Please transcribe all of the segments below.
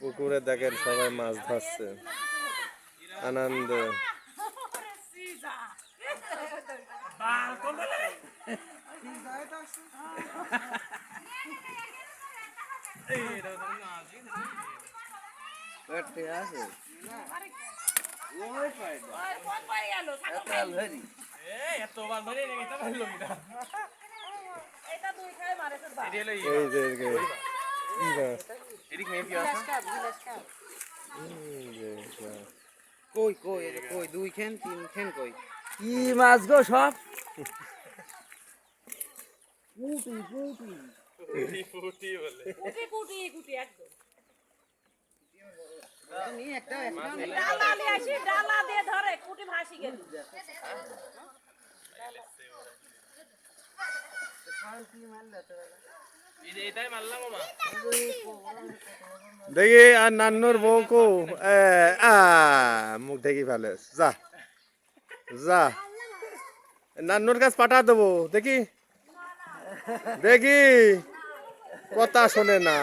পুকুরে দেখেন সবাই মাছ ধরছে। আনন্দ। এই যে। কি কই কই কই দুই খেন তিন খেন কই কি মাছ গো সব পুটি পুটি নিয়ে একটা একটা ডালা নিয়ে আসি ডালা দিয়ে ধরে কুটি ভাসি গেল দেখি, আর নান্নুর বউ কো মুখ ঢেকে ফেলে যা যা। নান্নুর কাছে পাঠা দেবো, দেখি। দেখি, কথা শোনে না।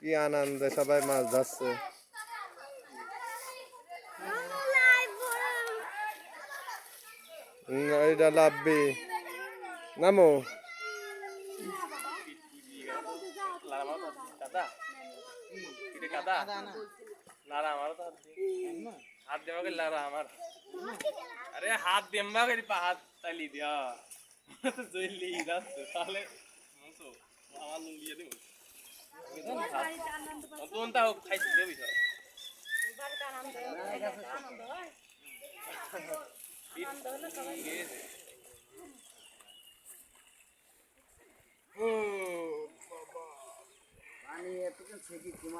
কি আনন্দে সবাই মাছ ধরছে। এটা লাভবি নামো হাত দেওয়া গেল আমার আরে হাত দেম্বা পা, হাত তালি দিয়া। জইলি যাচ্ছে, তাহলে মুসো আমার নুন দিয়ে দেবো। তোন তাও খাইছি দেবি পানি এতক্ষণ ছেঁকি তোমার